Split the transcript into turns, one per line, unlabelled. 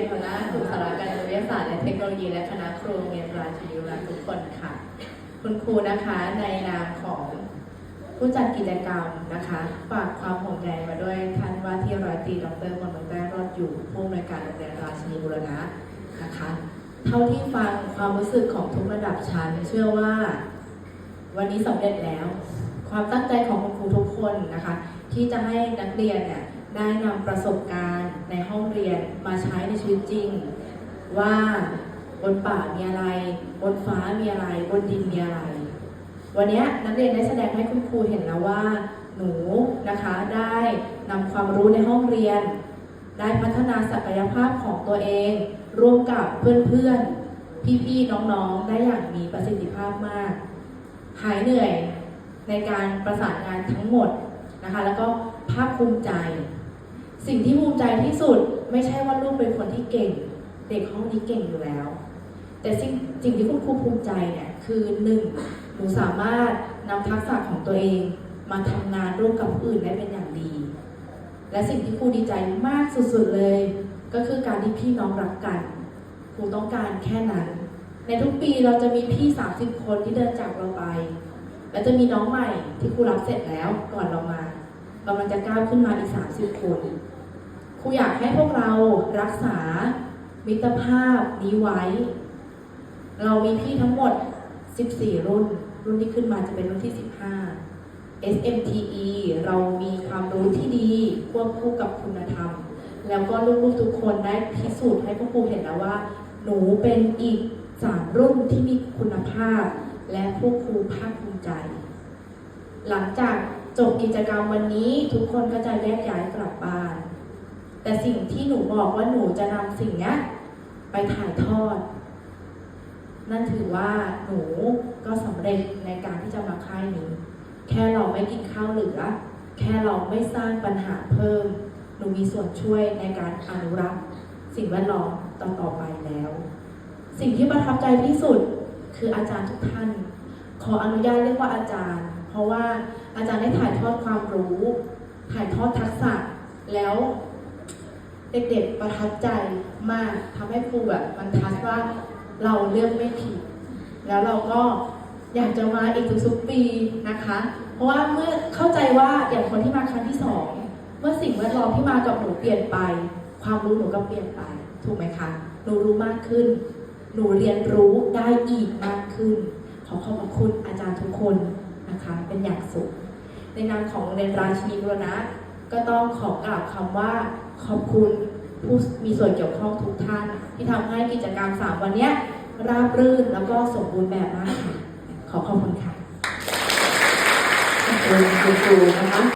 นหัวหน้ากลุ่มสาระการวิทยาศาสตร์และเทคโนโลยี และคณะครูโรงเรียนราชินีรัตน์ทุกคนค่ะ คุณครูนะคะในนามของผู้จัดกิจกรรมนะคะ ฝากความห่วงใยมาด้วยท่านว่าที่ร้อยตรีดรมนต์แต้รอดอยู่ผู้อำนวยการโรงเรียนราชินีบุรณะนะคะ เท่าที่ฟังความรู้สึกของทุกระดับชั้น เชื่อว่า วันนี้สำเร็จแล้ว ความตั้งใจของคุณครูทุกคนนะคะ ที่จะให้นักเรียนเนี่ย ได้นำประสบการณ์ในห้องเรียนมาใช้ในชีวิตจริง ว่าบนป่ามีอะไร บนฟ้ามีอะไร บนดินมีอะไร วันนี้นักเรียนได้แสดงให้คุณครูเห็นแล้วว่า หนูนะคะได้นำความรู้ในห้องเรียน ได้พัฒนาศักยภาพของตัวเอง ร่วมกับเพื่อนๆ พี่ๆ น้องๆ ได้อย่างมีประสิทธิภาพมาก หายเหนื่อยในการประสานงานทั้งหมดนะคะ แล้วก็ภาคภูมิใจ สิ่งที่ภูมิใจที่สุดไม่ใช่ว่าลูกเป็นคนที่เก่ง เด็กห้องนี้เก่งอยู่แล้ว แต่สิ่งสิ่งที่คุณครูภูมิใจเนี่ยคือหนึ่งหนูสามารถนำทักษะของตัวเองมาทำงานร่วมกับผู้อื่นได้เป็นอย่างดี และสิ่งที่ครูดีใจมากสุดๆเลย ก็คือการที่พี่น้องรักกันครูต้องการแค่นั้น ในทุกปีเราจะมีพี่ 30 คนที่เดินจากเราไป และจะมีน้องใหม่ที่ครูรับเสร็จแล้วก่อนเรามากำลังจะก้าวขึ้นมาอีก 30 คน ครูอยากให้พวกเรารักษามิตรภาพนี้ไว้ เรามีพี่ทั้งหมด 14 รุ่น รุ่นที่ขึ้นมาจะเป็นรุ่นที่ 15 SMTE เรามีความรู้ที่ดีควบคู่กับคุณธรรม แล้วก็ลูกๆทุกคนได้พิสูจน์ให้พวกครูเห็นแล้วว่า หนูเป็นอีกสามรุ่นที่มีคุณภาพ และพวกครูภาคภูมิใจ หลังจากจบกิจกรรมวันนี้ทุกคนก็จะแยกย้ายกลับบ้าน แต่สิ่งที่หนูบอกว่าหนูจะนำสิ่งนี้ไปถ่ายทอด นั่นถือว่าหนูก็สำเร็จในการที่จะมาค่ายนี้ แค่เราไม่กินข้าวเหลือ แค่เราไม่สร้างปัญหาเพิ่ม หนูมีส่วนช่วยในการอนุรักษ์สิ่งแวดล้อมต่อต่อไปแล้ว สิ่งที่ประทับใจที่สุดคืออาจารย์ทุกท่าน ขออนุญาตเรียกว่าอาจารย์ เพราะว่าอาจารย์ได้ถ่ายทอดความรู้ ถ่ายทอดทักษะแล้ว เด็กๆประทับใจมากทำให้ครูแบบมันทัชว่าเราเลือกไม่ผิด แล้วเราก็อยากจะมาอีกทุกๆปีนะคะ เพราะว่าเมื่อเข้าใจว่าอย่างคนที่มาครั้งที่สองเมื่อสิ่งแวดล้อมที่มากับหนูเปลี่ยนไป ความรู้หนูก็เปลี่ยนไปถูกไหมคะหนูรู้มากขึ้น หนูเรียนรู้ได้อีกมากขึ้น ขอขอบคุณอาจารย์ทุกคนนะคะเป็นอย่างสูงในนามของโรงเรียนราชินีบุรณะก็ต้องขอกล่าวคำว่า ขอบคุณผู้มีส่วนเกี่ยวข้องทุกท่าน ที่ทำให้กิจกรรม 3 วันนี้ราบรื่นแล้วก็สมบูรณ์แบบมากค่ะ ขอขอบคุณค่ะ
ขอบคุณครูนะคะ